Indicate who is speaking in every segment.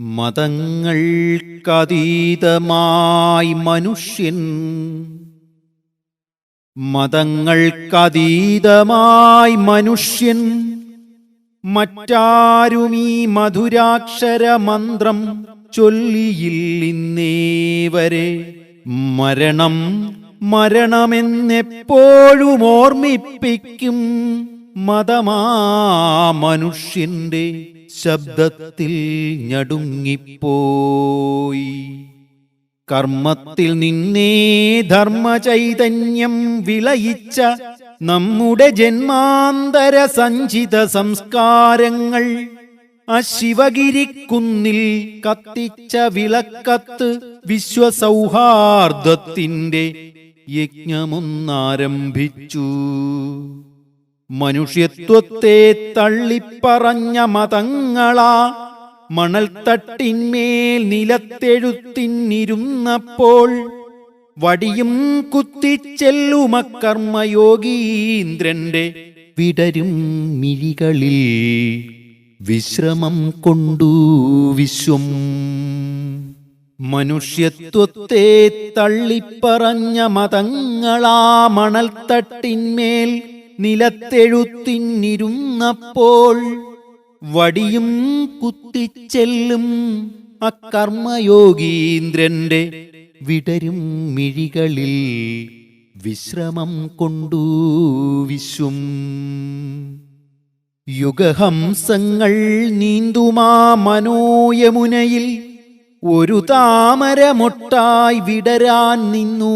Speaker 1: മതങ്ങൾക്കതീതമായി മനുഷ്യൻ മതങ്ങൾക്കതീതമായി മനുഷ്യൻ മറ്റാരുമീ മധുരാക്ഷര മന്ത്രം ചൊല്ലിയില്ലിന്നേവരെ. മരണം മരണമെന്നെപ്പോഴും ഓർമ്മിപ്പിക്കും മതമാ മനുഷ്യന്റെ ശബ്ദത്തിൽ ഞടുങ്ങിപ്പോയി. കർമ്മത്തിൽ നിന്നേ ധർമ്മചൈതന്യം വിളയിച്ച നമ്മുടെ ജന്മാന്തര സഞ്ചിത സംസ്കാരങ്ങൾ ആ ശിവഗിരിക്കുന്നിൽ കത്തിച്ച വിളക്കത്ത് വിശ്വസൗഹാർദ്ദത്തിന്റെ യജ്ഞമൊന്നാരംഭിച്ചു. മനുഷ്യത്വത്തെ തള്ളിപ്പറഞ്ഞ മതങ്ങളാ. മണൽത്തട്ടിന്മേൽ നിലത്തെഴുത്തിന്നിരുന്നപ്പോൾ വടിയും കുത്തിച്ചെല്ലുമക്കർമ്മയോഗീന്ദ്രന്റെ വിടരും മിഴികളിൽ വിശ്രമം കൊണ്ടു വിശ്വം. മനുഷ്യത്വത്തെ തള്ളിപ്പറഞ്ഞ മതങ്ങളാ. മണൽത്തട്ടിന്മേൽ നിലത്തെഴുത്തിന്നിരുന്നപ്പോൾ വടിയും കുത്തിച്ചെല്ലും അക്കർമ്മയോഗീന്ദ്രന്റെ വിടരും മിഴികളിൽ വിശ്രമം കൊണ്ടു വിശ്വം യുഗഹംസങ്ങൾ നീന്തുമാ മനോയമുനയിൽ ഒരു താമരമൊട്ടായി വിടരാൻ നിന്നു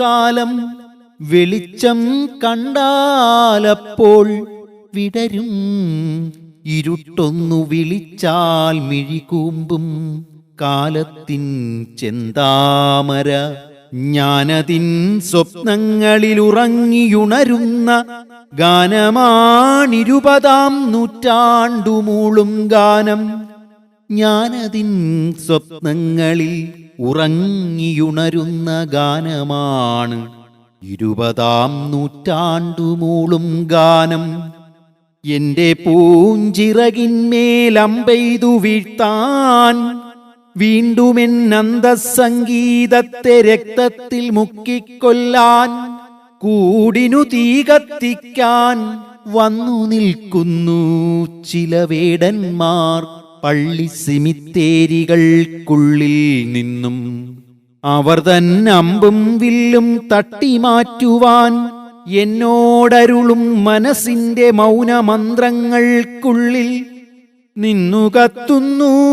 Speaker 1: കാലം. വെളിച്ചം കണ്ടാലപ്പോൾ വിടരും. ഇരുട്ടൊന്നു വിളിച്ചാൽ മിഴികൂമ്പും കാലത്തിൻ ചെന്താമര ജ്ഞാനതിൻ സ്വപ്നങ്ങളിലുറങ്ങിയുണരുന്ന ഗാനമാണിരുപതാം നൂറ്റാണ്ടുമൂളും ഗാനം. ഞാനതിൻ സ്വപ്നങ്ങളിൽ ഉറങ്ങിയുണരുന്ന ഗാനമാണ് ഇരുപതാം നൂറ്റാണ്ടുമൂളും ഗാനം. എന്റെ പൂഞ്ചിറകിന്മേലമ്പെയ്തു വീഴ്ത്താൻ. വീണ്ടുമെൻ അന്തസംഗീതത്തെ രക്തത്തിൽ മുക്കിക്കൊല്ലാൻ. കൂടിനു തീ കത്തിക്കാൻ വന്നു നിൽക്കുന്നു ചില വേടന്മാർ പള്ളി സിമിത്തേരികൾക്കുള്ളിൽ നിന്നും അവർ തന്നെ അമ്പും വില്ലും തട്ടിമാറ്റുവാൻ എന്നോടരുളും മനസ്സിന്റെ മൗനമന്ത്രങ്ങൾക്കുള്ളിൽ നിന്നു കത്തുന്നു.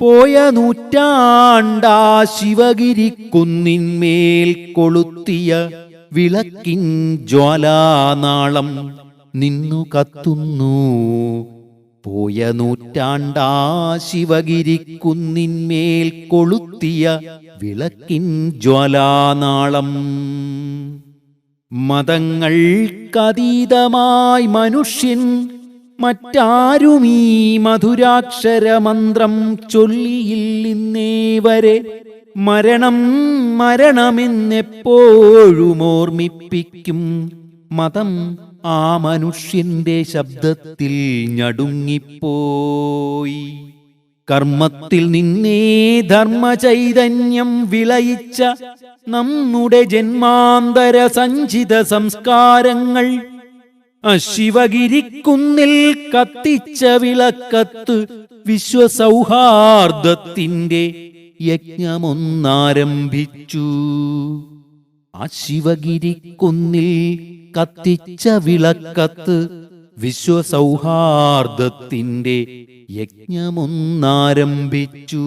Speaker 1: പോയ നൂറ്റാണ്ടാ ശിവഗിരിക്കുന്നിന്മേൽ കൊളുത്തിയ വിളക്കിൻ ജ്വാലാനാളം നിന്നു കത്തുന്നു. പോയ നൂറ്റാണ്ടാ ശിവഗിരിക്കുന്നിന്മേൽ കൊളുത്തിയ വിളക്കിൻ ജ്വാലാനാളം. മതങ്ങൾക്കതീതമായി മനുഷ്യൻ മറ്റാരുമീ മധുരാക്ഷരമന്ത്രം ചൊല്ലിയില്ലിന്നേ വരെ മരണം മരണമെന്നെപ്പോഴും ഓർമ്മിപ്പിക്കും മതം ആ മനുഷ്യന്റെ ശബ്ദത്തിൽ ഞടുങ്ങിപ്പോയി. കർമ്മത്തിൽ നിന്നേ ധർമ്മചൈതന്യം വിളയിച്ച നമ്മുടെ ജന്മാന്തര സഞ്ചിത സംസ്കാരങ്ങൾ ശിവഗിരിക്കുന്നിൽ കത്തിച്ച വിളക്കത്ത് വിശ്വസൗഹാർദ്ദത്തിന്റെ യജ്ഞമൊന്നാരംഭിച്ചു. ആ ശിവഗിരി കുന്നിൽ കത്തിച്ച വിളക്കത്ത് വിശ്വസൗഹാർദ്ദത്തിന്റെ യജ്ഞമൊന്നാരംഭിച്ചു.